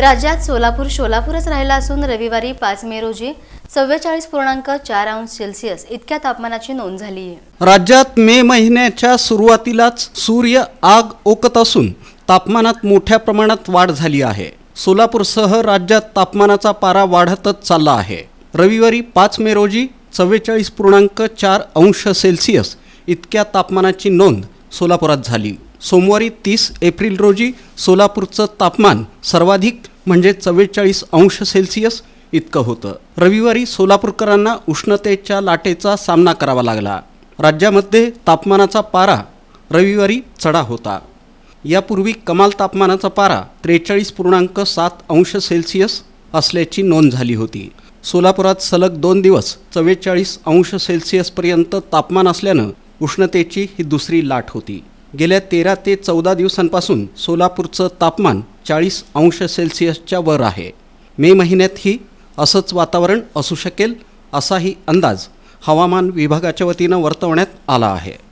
राज्यात सोलापूर सोलापूरच राहिला असून रविवारी पाच मे रोजी चव्वेचाळीस पूर्णांक चार अंश सेल्सिअस इतक्या तापमानाची नोंद झाली आहे. राज्यात मे महिन्याच्या सुरुवातीलाच सूर्य आग ओकत असून तापमानात मोठ्या प्रमाणात वाढ झाली आहे. सोलापूरसह राज्यात तापमानाचा पारा वाढतच चालला आहे. रविवारी पाच मे रोजी चव्वेचाळीस पूर्णांक चार अंश सेल्सिअस इतक्या तापमानाची नोंद सोलापुरात झाली. सोमवारी तीस एप्रिल रोजी सोलापूरचं तापमान सर्वाधिक म्हणजे चव्वेचाळीस अंश सेल्सिअस इतकं होतं. रविवारी सोलापूरकरांना उष्णतेच्या लाटेचा सामना करावा लागला. राज्यामध्ये तापमानाचा पारा रविवारी चढा होता. यापूर्वी कमाल तापमानाचा पारा त्रेचाळीस पूर्णांक सात अंश सेल्सिअस असल्याची नोंद झाली होती. सोलापुरात सलग दोन दिवस चव्वेचाळीस अंश सेल्सिअसपर्यंत तापमान असल्यानं उष्णतेची ही दुसरी लाट होती. गेल्या तेरा ते चौदा दिवसांपासून सोलापूरचं तापमान चाळीस अंश सेल्सिअसच्या वर आहे. मे महिन्यातही असंच वातावरण असू शकेल असाही अंदाज हवामान विभागाच्या वतीनं वर्तवण्यात आला आहे.